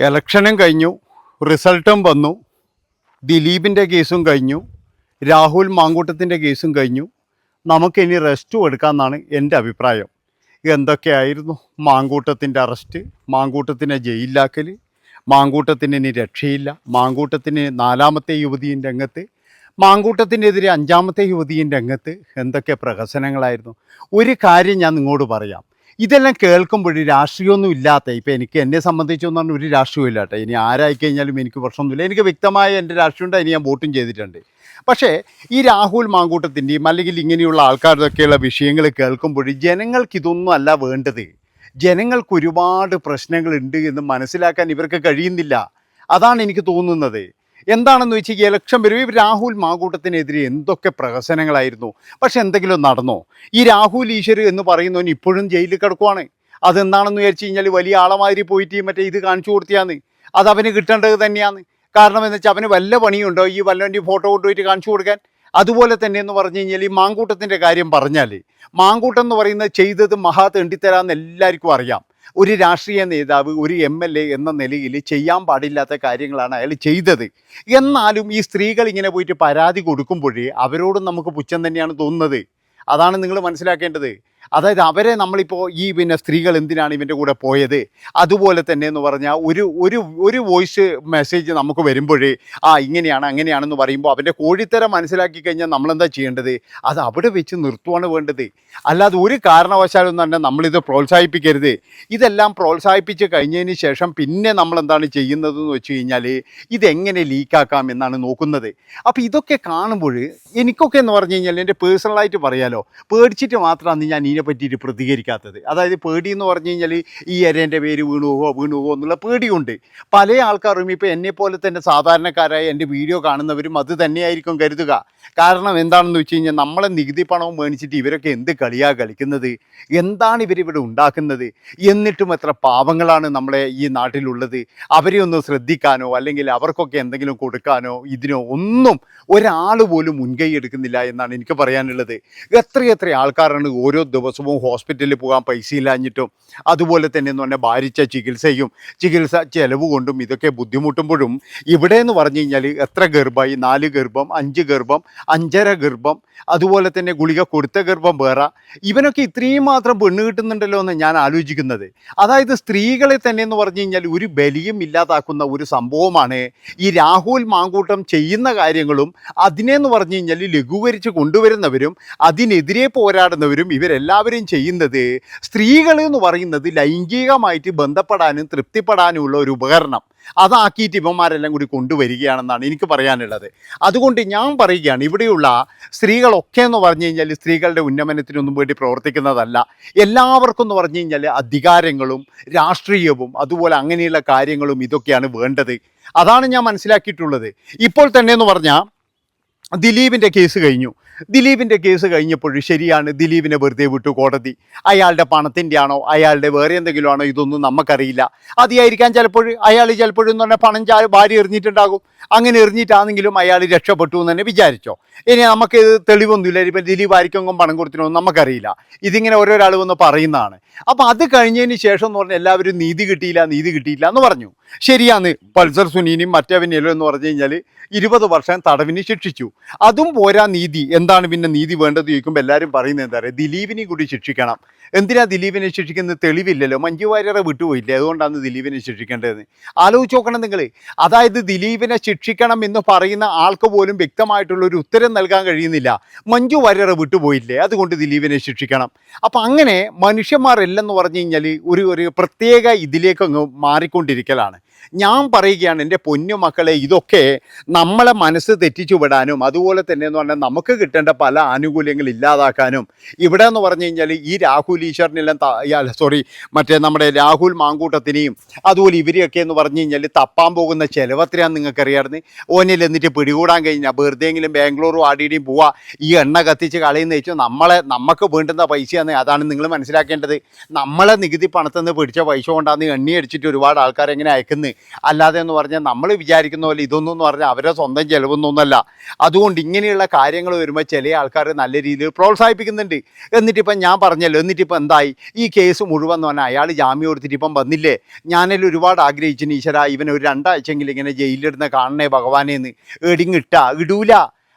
ഇലക്ഷനും കഴിഞ്ഞു റിസൾട്ടും വന്നു ദിലീപിന്റെ കേസും കഴിഞ്ഞു രാഹുൽ മാങ്കൂട്ടത്തിന്റെ കേസും കഴിഞ്ഞു. നമുക്കിനി റെസ്റ്റും എടുക്കാമെന്നാണ് എന്റെ അഭിപ്രായം. എന്തൊക്കെയായിരുന്നു മാങ്കൂട്ടത്തിന്റെ അറസ്റ്റ് മാങ്കൂട്ടത്തിനെ ജയിലിലാക്കൽ മാങ്കൂട്ടത്തിന് ഇനി രക്ഷയില്ല മാങ്കൂട്ടത്തിന് നാലാമത്തെ യുവതിയും രംഗത്ത് മാങ്കൂട്ടത്തിനെതിരെ അഞ്ചാമത്തെ യുവതിയും രംഗത്ത് എന്തൊക്കെ പ്രഹസനങ്ങളായിരുന്നു? ഒരു കാര്യം ഞാൻ നിങ്ങളോട് പറയാം. ഇതെല്ലാം കേൾക്കുമ്പോൾ രാഷ്ട്രീയമൊന്നും ഇല്ലാത്ത ഇപ്പം എനിക്ക് എന്നെ സംബന്ധിച്ചൊന്നും പറഞ്ഞാൽ ഒരു രാഷ്ട്രീയം ഇല്ലാട്ടെ ഇനി ആരായി കഴിഞ്ഞാലും എനിക്ക് പ്രശ്നമൊന്നുമില്ല. എനിക്ക് വ്യക്തമായ എന്റെ രാഷ്ട്രീയമുണ്ട് ഇനി ഞാൻ വോട്ടും ചെയ്തിട്ടുണ്ട്. പക്ഷേ ഈ രാഹുൽ മാങ്കൂട്ടത്തിന്റെയും അല്ലെങ്കിൽ ഇങ്ങനെയുള്ള ആൾക്കാരുടെയൊക്കെയുള്ള വിഷയങ്ങൾ കേൾക്കുമ്പോൾ ജനങ്ങൾക്ക് ഇതൊന്നും അല്ല വേണ്ടത്. ജനങ്ങൾക്ക് ഒരുപാട് പ്രശ്നങ്ങളുണ്ട് എന്ന് മനസ്സിലാക്കാൻ ഇവർക്ക് കഴിയുന്നില്ല. അതാണ് എനിക്ക് തോന്നുന്നത്. എന്താണെന്ന് വെച്ച് ഈ ഇലക്ഷൻ വരും രാഹുൽ മാങ്കൂട്ടത്തിനെതിരെ എന്തൊക്കെ പ്രഹസനങ്ങളായിരുന്നു. പക്ഷെ എന്തെങ്കിലും നടന്നോ? ഈ രാഹുൽ ഈശ്വർ എന്ന് പറയുന്നവൻ ഇപ്പോഴും ജയിലിൽ കിടക്കുവാണ്. അതെന്താണെന്ന് വിചാരിച്ചു കഴിഞ്ഞാൽ വലിയ ആളമാതിരി പോയിട്ട് മറ്റേ ഇത് കാണിച്ചു കൊടുത്തിയാന്ന്. അത് അവന് കിട്ടേണ്ടത് തന്നെയാണ് കാരണം എന്ന് വെച്ചാൽ അവന് വല്ല പണിയുണ്ടോ? ഈ വല്ലവന്റെ ഫോട്ടോ കൊണ്ടുപോയിട്ട് കാണിച്ചു കൊടുക്കാൻ? അതുപോലെ തന്നെ എന്ന് പറഞ്ഞു കഴിഞ്ഞാൽ ഈ മാങ്കൂട്ടത്തിന്റെ കാര്യം പറഞ്ഞാൽ മാങ്കൂട്ടം എന്ന് പറയുന്നത് ചെയ്തത് മഹാ തെണ്ടിത്തരാന്ന് എല്ലാവർക്കും അറിയാം. ഒരു രാഷ്ട്രീയ നേതാവ് ഒരു എം എൽ എ എന്ന നിലയിൽ ചെയ്യാൻ പാടില്ലാത്ത കാര്യങ്ങളാണ് അയാൾ ചെയ്തത്. എന്നാലും ഈ സ്ത്രീകൾ ഇങ്ങനെ പോയിട്ട് പരാതി കൊടുക്കുമ്പോഴേ അവരോടും നമുക്ക് പുച്ഛം തന്നെയാണ് തോന്നുന്നത്. അതാണ് നിങ്ങൾ മനസ്സിലാക്കേണ്ടത്. അതായത് അവരെ നമ്മളിപ്പോൾ ഈ പിന്നെ സ്ത്രീകൾ എന്തിനാണ് ഇവന്റെ കൂടെ പോയത്? അതുപോലെ തന്നെ എന്ന് പറഞ്ഞാൽ ഒരു ഒരു ഒരു വോയിസ് മെസ്സേജ് നമുക്ക് വരുമ്പോഴേ ആ ഇങ്ങനെയാണ് അങ്ങനെയാണെന്ന് പറയുമ്പോൾ അവന്റെ കോഴിത്തരം മനസ്സിലാക്കി കഴിഞ്ഞാൽ നമ്മളെന്താ ചെയ്യേണ്ടത്? അത് അവിടെ വെച്ച് നിർത്തുവാണ് വേണ്ടത്. അല്ലാതെ ഒരു കാരണവശാലും തന്നെ നമ്മളിത് പ്രോത്സാഹിപ്പിക്കരുത്. ഇതെല്ലാം പ്രോത്സാഹിപ്പിച്ച് കഴിഞ്ഞതിന് ശേഷം പിന്നെ നമ്മൾ എന്താണ് ചെയ്യുന്നതെന്ന് വെച്ച് കഴിഞ്ഞാൽ ഇതെങ്ങനെ ലീക്കാക്കാം എന്നാണ് നോക്കുന്നത്. അപ്പോൾ ഇതൊക്കെ കാണുമ്പോൾ എനിക്കൊക്കെ എന്ന് പറഞ്ഞു കഴിഞ്ഞാൽ എന്റെ പേഴ്സണലായിട്ട് പറയാലോ പേടിച്ചിട്ട് മാത്രമാണ് ഞാൻ ഇതിനെ പറ്റിയിട്ട് പ്രതികരിക്കാത്തത്. അതായത് പേടി എന്ന് പറഞ്ഞു കഴിഞ്ഞാൽ ഈ എരേന്റെ പേര് വീണുവോ വീണുവോ വീണു എന്നുള്ള പേടിയുണ്ട്. പല ആൾക്കാരും ഇപ്പോൾ എന്നെപ്പോലെ പോലെ തന്നെ സാധാരണക്കാരായ എന്റെ വീഡിയോ കാണുന്നവരും അത് തന്നെയായിരിക്കും കരുതുക. കാരണം എന്താണെന്ന് വെച്ച് കഴിഞ്ഞാൽ നമ്മളെ നികുതി പണവും മേടിച്ചിട്ട് ഇവരൊക്കെ എന്ത് കളിയാ കളിക്കുന്നത്? എന്താണ് ഇവരിവിടെ ഉണ്ടാക്കുന്നത്? എന്നിട്ടും എത്ര പാവങ്ങളാണ് നമ്മളെ ഈ നാട്ടിലുള്ളത്? അവരെ ഒന്ന് ശ്രദ്ധിക്കാനോ അല്ലെങ്കിൽ അവർക്കൊക്കെ എന്തെങ്കിലും കൊടുക്കാനോ ഇതിനോ ഒന്നും ഒരാൾ പോലും മുൻകൈ എടുക്കുന്നില്ല എന്നാണ് എനിക്ക് പറയാനുള്ളത്. എത്രയെത്ര ആൾക്കാരാണ് ഓരോ ദിവസവും ഹോസ്പിറ്റലിൽ പോകാൻ പൈസ ഇല്ലാഞ്ഞിട്ടും അതുപോലെ തന്നെ എന്ന് പറഞ്ഞാൽ ഭാരിച്ച ചികിത്സയും ചികിത്സ ചെലവ് കൊണ്ടും ഇതൊക്കെ ബുദ്ധിമുട്ടുമ്പോഴും ഇവിടെ എന്ന് പറഞ്ഞു കഴിഞ്ഞാൽ എത്ര ഗർഭമായി? നാല് ഗർഭം അഞ്ച് ഗർഭം അഞ്ചര ഗർഭം അതുപോലെ തന്നെ ഗുളിക കൊടുത്ത ഗർഭം വേറെ. ഇവനൊക്കെ ഇത്രയും മാത്രം പെണ്ണ് കിട്ടുന്നുണ്ടല്ലോ എന്ന് ഞാൻ ആലോചിക്കുന്നത്. അതായത് സ്ത്രീകളെ തന്നെ എന്ന് പറഞ്ഞു കഴിഞ്ഞാൽ ഒരു ബലിയും ഇല്ലാതാക്കുന്ന ഒരു സംഭവമാണ് ഈ രാഹുൽ മാങ്കൂട്ടം ചെയ്യുന്ന കാര്യങ്ങളും അതിനെന്ന് പറഞ്ഞു കഴിഞ്ഞാൽ ലഘൂകരിച്ച് കൊണ്ടുവരുന്നവരും അതിനെതിരെ പോരാടുന്നവരും ഇവരെല്ലാവരും ചെയ്യുന്നത് സ്ത്രീകൾ എന്ന് പറയുന്നത് ലൈംഗികമായിട്ട് ബന്ധപ്പെടാനും തൃപ്തിപ്പെടാനുമുള്ള ഒരു ഉപകരണം. അതാക്കിയിട്ട് ഇവന്മാരെല്ലാം കൂടി കൊണ്ടുവരികയാണെന്നാണ് എനിക്ക് പറയാനുള്ളത്. അതുകൊണ്ട് ഞാൻ പറയുകയാണ് ഇവിടെയുള്ള സ്ത്രീകളൊക്കെ എന്ന് പറഞ്ഞു കഴിഞ്ഞാൽ സ്ത്രീകളുടെ ഉന്നമനത്തിനൊന്നും വേണ്ടി പ്രവർത്തിക്കുന്നതല്ല. എല്ലാവർക്കും എന്ന് പറഞ്ഞു കഴിഞ്ഞാൽ അധികാരങ്ങളും രാഷ്ട്രീയവും അതുപോലെ അങ്ങനെയുള്ള കാര്യങ്ങളും ഇതൊക്കെയാണ് വേണ്ടത്. അതാണ് ഞാൻ മനസ്സിലാക്കിയിട്ടുള്ളത്. ഇപ്പോൾ തന്നെ എന്ന് പറഞ്ഞാൽ ദിലീപിന്റെ കേസ് കഴിഞ്ഞു. ദിലീപിന്റെ കേസ് കഴിഞ്ഞപ്പോൾ ശരിയാണ് ദിലീപിനെ വെറുതെ വിട്ടു കോടതി. അയാളുടെ പണത്തിന്റെ ആണോ അയാളുടെ വേറെ എന്തെങ്കിലും ആണോ ഇതൊന്നും നമുക്കറിയില്ല. അതിയായിരിക്കാൻ ചിലപ്പോൾ അയാൾ ചിലപ്പോഴെന്ന് പറഞ്ഞാൽ പണം ചാ ഭാര്യ എറിഞ്ഞിട്ടുണ്ടാകും. അങ്ങനെ എറിഞ്ഞിട്ടാണെങ്കിലും അയാൾ രക്ഷപ്പെട്ടു എന്ന് തന്നെ വിചാരിച്ചോ. ഇനി നമുക്ക് ഇത് തെളിവൊന്നുമില്ല. ഇപ്പം ദിലീപ് ആയിരിക്കും പണം കൊടുത്തിനൊന്നും നമുക്കറിയില്ല. ഇതിങ്ങനെ ഓരോരാൾ വന്ന് പറയുന്നതാണ്. അപ്പോൾ അത് കഴിഞ്ഞതിന് ശേഷം എന്ന് പറഞ്ഞാൽ എല്ലാവരും നീതി കിട്ടിയില്ല നീതി കിട്ടിയില്ല എന്ന് പറഞ്ഞു. ശരിയാണ് പൾസർ സുനീനും മറ്റവനെല്ലോ എന്ന് പറഞ്ഞു കഴിഞ്ഞാൽ ഇരുപത് വർഷം തടവിന് ശിക്ഷിച്ചു. അതും പോരാ നീതി എന്താണ് പിന്നെ നീതി വേണ്ടത് ചോദിക്കുമ്പോൾ എല്ലാവരും പറയുന്നത് എന്താ പറയുക ദിലീപിനെ കൂടി ശിക്ഷിക്കണം. എന്തിനാ ദിലീപിനെ ശിക്ഷിക്കുന്നത് തെളിവില്ലല്ലോ. മഞ്ജു വാര്യരെ വിട്ടുപോയില്ലേ? അതുകൊണ്ടാണ് ദിലീപിനെ ശിക്ഷിക്കേണ്ടതെന്ന്. ആലോചിച്ച് നോക്കണം നിങ്ങൾ അതായത് ദിലീപിനെ ശിക്ഷിക്കണം എന്ന് പറയുന്ന ആൾക്ക് പോലും വ്യക്തമായിട്ടുള്ള ഒരു ഉത്തരം നൽകാൻ കഴിയുന്നില്ല. മഞ്ജു വാര്യരെ വിട്ടുപോയില്ലേ? അതുകൊണ്ട് ദിലീപിനെ ശിക്ഷിക്കണം. അപ്പം അങ്ങനെ മനുഷ്യന്മാരെല്ലെന്ന് പറഞ്ഞു കഴിഞ്ഞാൽ ഒരു ഒരു പ്രത്യേക ഇതിലേക്ക് അങ്ങ് മാറിക്കൊണ്ടിരിക്കലാണ്. ഞാൻ പറയുകയാണ് എന്റെ പൊന്നുമക്കളെ ഇതൊക്കെ നമ്മളെ മനസ്സ് തെറ്റിച്ചു വിടാനും അതുപോലെ തന്നെ എന്ന് പറഞ്ഞാൽ നമുക്ക് കിട്ടേണ്ട പല ആനുകൂല്യങ്ങൾ ഇല്ലാതാക്കാനും. ഇവിടെ എന്ന് പറഞ്ഞു കഴിഞ്ഞാൽ ഈ രാഹുൽ ഈശ്വറിനെല്ലാം സോറി മറ്റേ നമ്മുടെ രാഹുൽ മാങ്കൂട്ടത്തിനെയും അതുപോലെ ഇവരെയൊക്കെ എന്ന് പറഞ്ഞു കഴിഞ്ഞാൽ തപ്പാൻ പോകുന്ന ചിലവത്രയാണ് നിങ്ങൾക്കറിയാമായിരുന്നു. ഓനിൽ എന്നിട്ട് പിടികൂടാൻ കഴിഞ്ഞാൽ വെറുതെയെങ്കിലും ബാംഗ്ലൂരും ആടിയുടെയും പോവാ. ഈ എണ്ണ കത്തിച്ച് കളയുന്ന വെച്ചാൽ നമ്മളെ നമുക്ക് വേണ്ടുന്ന പൈസയാണ്. അതാണ് നിങ്ങൾ മനസ്സിലാക്കേണ്ടത്. നമ്മളെ നികുതി പണത്തിൽ നിന്ന് പിടിച്ച പൈസ കൊണ്ടാണ് എണ്ണി അടിച്ചിട്ട് ഒരുപാട് ആൾക്കാർ എങ്ങനെ അല്ലാതെ എന്ന് പറഞ്ഞാൽ നമ്മൾ വിചാരിക്കുന്ന പോലെ ഇതൊന്നും എന്ന് പറഞ്ഞാൽ അവരെ സ്വന്തം ചിലവൊന്നുമല്ല അതുകൊണ്ട് ഇങ്ങനെയുള്ള കാര്യങ്ങൾ വരുമ്പോൾ ചില ആൾക്കാർ നല്ല രീതിയിൽ പ്രോത്സാഹിപ്പിക്കുന്നുണ്ട്. എന്നിട്ടിപ്പം ഞാൻ പറഞ്ഞല്ലോ എന്നിട്ടിപ്പം എന്തായി? ഈ കേസ് മുഴുവൻ എന്ന് പറഞ്ഞാൽ അയാൾ ജാമ്യം കൊടുത്തിട്ട് ഇപ്പം വന്നില്ലേ? ഞാനെല്ലാം ഒരുപാട് ആഗ്രഹിച്ചിന് ഈശ്വര ഇവൻ ഒരു രണ്ടാഴ്ചയെങ്കിലും ഇങ്ങനെ ജയിലിലിടുന്ന കാണണേ ഭഗവാനേന്ന്. എടിങ്ങിട്ട ഇടൂല.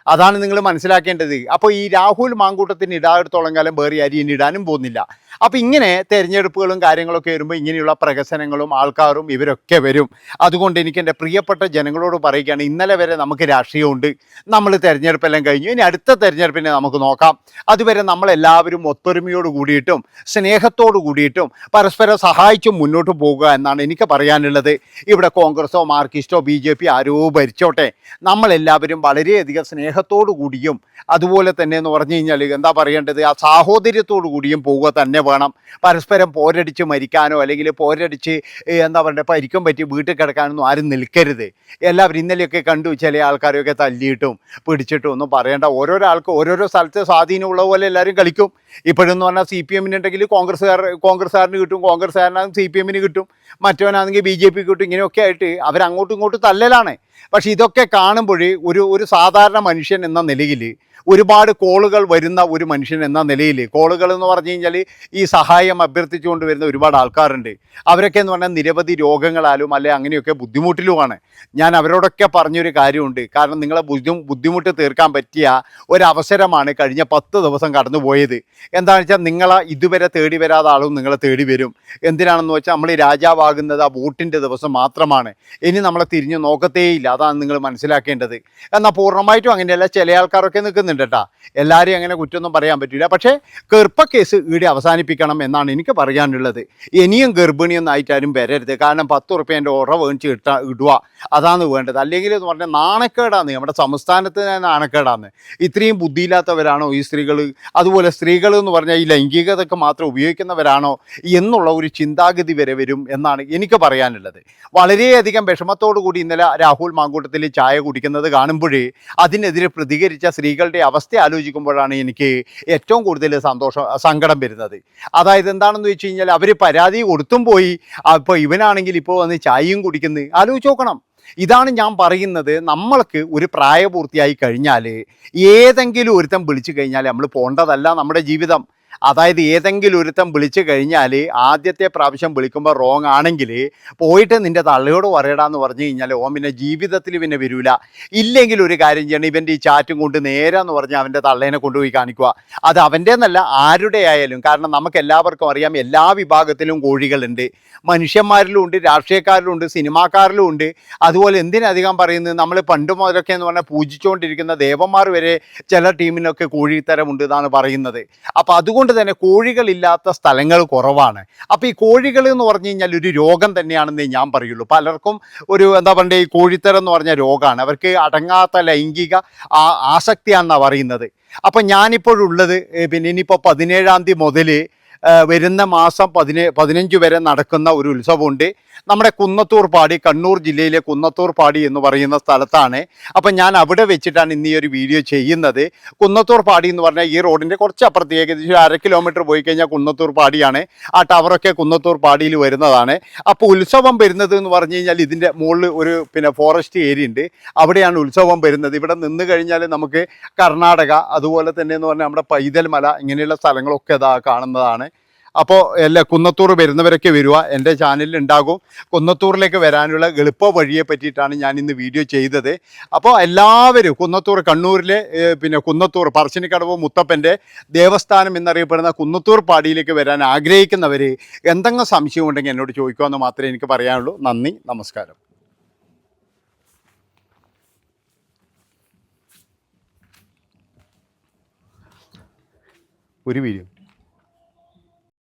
അതാണ് നിങ്ങൾ മനസ്സിലാക്കേണ്ടത്. അപ്പോൾ ഈ രാഹുൽ മാങ്കൂട്ടത്തിന് ഇടായിടത്തോളം കാലം വേറെ അരിയിന് ഇടാനും പോകുന്നില്ല. അപ്പോൾ ഇങ്ങനെ തെരഞ്ഞെടുപ്പുകളും കാര്യങ്ങളൊക്കെ വരുമ്പോൾ ഇങ്ങനെയുള്ള പ്രഹസനങ്ങളും ആൾക്കാരും ഇവരൊക്കെ വരും. അതുകൊണ്ട് എനിക്ക് എന്റെ പ്രിയപ്പെട്ട ജനങ്ങളോട് പറയുകയാണ് ഇന്നലെ വരെ നമുക്ക് രാഷ്ട്രീയമുണ്ട്. നമ്മൾ തിരഞ്ഞെടുപ്പെല്ലാം കഴിഞ്ഞു. ഇനി അടുത്ത തിരഞ്ഞെടുപ്പിനെ നമുക്ക് നോക്കാം. അതുവരെ നമ്മളെല്ലാവരും ഒത്തൊരുമയോട് കൂടിയിട്ടും സ്നേഹത്തോട് കൂടിയിട്ടും പരസ്പരം സഹായിച്ചും മുന്നോട്ട് പോകുക എന്നാണ് എനിക്ക് പറയാനുള്ളത്. ഇവിടെ കോൺഗ്രസോ മാർക്കിസ്റ്റോ ബി ജെ പി ആരോ ഭരിച്ചോട്ടെ. നമ്മളെല്ലാവരും വളരെയധികം സ്നേഹത്തോടു കൂടിയും അതുപോലെ തന്നെ എന്ന് പറഞ്ഞു കഴിഞ്ഞാൽ എന്താ പറയേണ്ടത്? ആ സാഹോദര്യത്തോടു കൂടിയും പോവുക തന്നെ വേണം. പരസ്പരം പോരടിച്ച് മരിക്കാനോ അല്ലെങ്കിൽ പോരടിച്ച് എന്താ പറയുക പരിക്കും പറ്റി വീട്ടിൽ കിടക്കാനൊന്നും ആരും നിൽക്കരുത്. എല്ലാവരും ഇന്നലെയൊക്കെ കണ്ടു ചില ആൾക്കാരെയൊക്കെ തല്ലിയിട്ടും പിടിച്ചിട്ടും ഒന്നും പറയേണ്ട. ഓരോരോ ആൾക്ക് ഓരോരോ സ്ഥലത്ത് സ്വാധീനമുള്ള പോലെ എല്ലാവരും കളിക്കും. ഇപ്പോഴെന്ന് പറഞ്ഞാൽ സി പി എമ്മിനുണ്ടെങ്കിൽ കോൺഗ്രസ്സുകാർ കോൺഗ്രസ്സുകാരന് കിട്ടും കോൺഗ്രസ്സുകാരനാണെങ്കിൽ സി പി എമ്മിന് കിട്ടും. മറ്റവനാണെങ്കിൽ ബി ജെ പിക്ക് കിട്ടും. ഇങ്ങനെയൊക്കെ ആയിട്ട് അവരങ്ങോട്ടും ഇങ്ങോട്ടും തല്ലലാണ്. പക്ഷേ ഇതൊക്കെ കാണുമ്പോൾ ഒരു ഒരു സാധാരണ മനുഷ്യൻ എന്ന നിലയിൽ ഒരുപാട് കോളുകൾ വരുന്ന ഒരു മനുഷ്യൻ എന്ന നിലയിൽ കോളുകൾ എന്ന് പറഞ്ഞു കഴിഞ്ഞാൽ സഹായം അഭ്യർത്ഥിച്ചുകൊണ്ട് വരുന്ന ഒരുപാട് ആൾക്കാരുണ്ട്. അവരൊക്കെ എന്ന് പറഞ്ഞാൽ നിരവധി രോഗങ്ങളാലും അല്ലെ അങ്ങനെയൊക്കെ ബുദ്ധിമുട്ടിലുമാണ്. ഞാൻ അവരോടൊക്കെ പറഞ്ഞൊരു കാര്യമുണ്ട്. കാരണം നിങ്ങളെ ബുദ്ധി ബുദ്ധിമുട്ട് തീർക്കാൻ പറ്റിയ ഒരവസരമാണ് കഴിഞ്ഞ പത്ത് ദിവസം കടന്നു പോയത് എന്താണെന്ന് വെച്ചാൽ നിങ്ങളെ ഇതുവരെ തേടി വരാതെ ആളും നിങ്ങളെ തേടി വരും. എന്തിനാണെന്ന് വെച്ചാൽ നമ്മൾ രാജാവാകുന്നത് ആ വോട്ടിന്റെ ദിവസം മാത്രമാണ്. ഇനി നമ്മളെ തിരിഞ്ഞു നോക്കത്തേയില്ല. അതാണ് നിങ്ങൾ മനസ്സിലാക്കേണ്ടത്. എന്നാൽ പൂർണമായിട്ടും അങ്ങനെയല്ല. ചില ആൾക്കാരൊക്കെ നിൽക്കുന്നുണ്ട് കേട്ടോ. എല്ലാവരെയും അങ്ങനെ കുറ്റമൊന്നും പറയാൻ പറ്റില്ല. പക്ഷേ കെർപ്പ കേസ് ഈടെ അവസാനിപ്പിക്കണം എന്നാണ് എനിക്ക് പറയാനുള്ളത്. ഇനിയും ഗർഭിണിയൊന്നും ആയിട്ടാരും വരരുത്. കാരണം പത്ത് ഉറുപ്പ്യന്റെ ഉറ വേണിച്ച് ഇട്ട ഇടുക. അതാണ് വേണ്ടത്. അല്ലെങ്കിൽ എന്ന് പറഞ്ഞാൽ നാണക്കേടാണ് നമ്മുടെ സംസ്ഥാനത്തിന് നാണക്കേടാണ് ഇത്രയും ബുദ്ധിയില്ലാത്തവരാണോ ഈ സ്ത്രീകൾ അതുപോലെ സ്ത്രീകൾ എന്ന് പറഞ്ഞാൽ ഈ ലൈംഗികതയ്ക്ക് മാത്രം ഉപയോഗിക്കുന്നവരാണോ? എന്നുള്ള ഒരു ചിന്താഗതി വരെ വരും എന്നാണ് എനിക്ക് പറയാനുള്ളത്. വളരെയധികം വിഷമത്തോടു കൂടി ഇന്നലെ രാഹുൽ മാങ്കൂട്ടത്തിൽ ചായ കുടിക്കുന്നത് കാണുമ്പോഴേ അതിനെതിരെ പ്രതികരിച്ച സ്ത്രീകളുടെ അവസ്ഥ ആലോചിക്കുമ്പോഴാണ് എനിക്ക് ഏറ്റവും കൂടുതൽ സന്തോഷം സങ്കടം വരുന്നത്. അതായത് എന്താണെന്ന് വെച്ച് കഴിഞ്ഞാൽ അവർ പരാതി കൊടുത്തും പോയി. അപ്പോൾ ഇവനാണെങ്കിൽ ഇപ്പോൾ വന്ന് ചായയും കുടിക്കുന്നത് ആലോചിച്ച് നോക്കണം. ഇതാണ് ഞാൻ പറയുന്നത്. നമ്മൾക്ക് ഒരു പ്രായപൂർത്തിയായി കഴിഞ്ഞാൽ ഏതെങ്കിലും ഒരുത്തം വിളിച്ചു കഴിഞ്ഞാൽ നമ്മൾ പോണ്ടതല്ല നമ്മുടെ ജീവിതം. അതായത് ഏതെങ്കിലും ഒരുത്തം വിളിച്ചു കഴിഞ്ഞാൽ ആദ്യത്തെ പ്രാവശ്യം വിളിക്കുമ്പോൾ റോങ് ആണെങ്കിൽ പോയിട്ട് നിന്റെ തള്ളയോട് പറയടാന്ന് പറഞ്ഞു കഴിഞ്ഞാൽ ഓൻ പിന്നെ ജീവിതത്തിൽ പിന്നെ വരില്ല ഇല്ലെങ്കിൽ ഒരു കാര്യം ചെയ്യണം ഇവന്റെ ഈ ചാറ്റും കൊണ്ട് നേരാന്ന് പറഞ്ഞ് അവന്റെ തള്ളേനെ കൊണ്ടുപോയി കാണിക്കുക. അത് അവന്റെ എന്നല്ല ആരുടെ ആയാലും. കാരണം നമുക്ക് എല്ലാവർക്കും അറിയാം എല്ലാ വിഭാഗത്തിലും കോഴികളുണ്ട്. മനുഷ്യന്മാരിലും ഉണ്ട് രാഷ്ട്രീയക്കാരിലും ഉണ്ട് സിനിമാക്കാരിലും ഉണ്ട്. അതുപോലെ എന്തിനധികം പറയുന്നത്? നമ്മൾ പണ്ട് മുതലൊക്കെ എന്ന് പറഞ്ഞാൽ പൂജിച്ചുകൊണ്ടിരിക്കുന്ന ദേവന്മാർ വരെ ചില ടീമിനൊക്കെ കോഴിത്തരമുണ്ട് എന്നാണ് പറയുന്നത്. അപ്പോൾ അതുകൊണ്ട് തന്നെ കോഴികളില്ലാത്ത സ്ഥലങ്ങൾ കുറവാണ്. അപ്പോൾ ഈ കോഴികൾ എന്ന് പറഞ്ഞു കഴിഞ്ഞാൽ ഒരു രോഗം തന്നെയാണെന്നേ ഞാൻ പറയുള്ളൂ. പലർക്കും ഒരു എന്താ പറയുക ഈ കോഴിത്തരം എന്ന് പറഞ്ഞ രോഗമാണ്. അവർക്ക് അടങ്ങാത്ത ലൈംഗിക ആസക്തിയാണെന്നാണ് പറയുന്നത്. അപ്പം ഞാനിപ്പോഴുള്ളത് പിന്നെ ഇനിയിപ്പോൾ പതിനേഴാം തീയതി മുതൽ വരുന്ന മാസം പതിനേ പതിനഞ്ച് വരെ നടക്കുന്ന ഒരു ഉത്സവമുണ്ട്. നമ്മുടെ കുന്നത്തൂർ പാടി കണ്ണൂർ ജില്ലയിലെ കുന്നത്തൂർ പാടി എന്ന് പറയുന്ന സ്ഥലത്താണ്. അപ്പം ഞാൻ അവിടെ വെച്ചിട്ടാണ് ഇന്ന് ഈ ഒരു വീഡിയോ ചെയ്യുന്നത്. കുന്നത്തൂർ പാടി എന്ന് പറഞ്ഞാൽ ഈ റോഡിന്റെ കുറച്ച് അപ്പുറത്ത് ഏകദേശം അര കിലോമീറ്റർ പോയി കഴിഞ്ഞാൽ കുന്നത്തൂർ പാടിയാണ്. ആ ടവറൊക്കെ കുന്നത്തൂർ പാടിയിൽ വരുന്നതാണ്. അപ്പോൾ ഉത്സവം വരുന്നത് എന്ന് പറഞ്ഞു കഴിഞ്ഞാൽ ഇതിന്റെ മുകളിൽ ഒരു പിന്നെ ഫോറസ്റ്റ് ഏരിയ ഉണ്ട്. അവിടെയാണ് ഉത്സവം വരുന്നത്. ഇവിടെ നിന്ന് കഴിഞ്ഞാൽ നമുക്ക് കർണാടക അതുപോലെ തന്നെ എന്ന് പറഞ്ഞാൽ നമ്മുടെ പൈതൽ മല ഇങ്ങനെയുള്ള സ്ഥലങ്ങളൊക്കെ ഇതാ കാണുന്നതാണ്. അപ്പോൾ എല്ലാ കുന്നത്തൂർ വരുന്നവരൊക്കെ വരിക എന്റെ ചാനലിൽ ഉണ്ടാകും കുന്നത്തൂറിലേക്ക് വരാനുള്ള എളുപ്പ വഴിയെ പറ്റിയിട്ടാണ് ഞാൻ ഇന്ന് വീഡിയോ ചെയ്തത്. അപ്പോൾ എല്ലാവരും കുന്നത്തൂർ കണ്ണൂരിലെ പിന്നെ കുന്നത്തൂർ പറശ്ശിനിക്കടവ് മുത്തപ്പന്റെ ദേവസ്ഥാനം എന്നറിയപ്പെടുന്ന കുന്നത്തൂർ പാടിയിലേക്ക് വരാൻ ആഗ്രഹിക്കുന്നവർ എന്തെങ്കിലും സംശയം ഉണ്ടെങ്കിൽ എന്നോട് ചോദിക്കുമെന്ന് മാത്രമേ എനിക്ക് പറയാനുള്ളൂ. നന്ദി നമസ്കാരം. ഒരു വീഡിയോ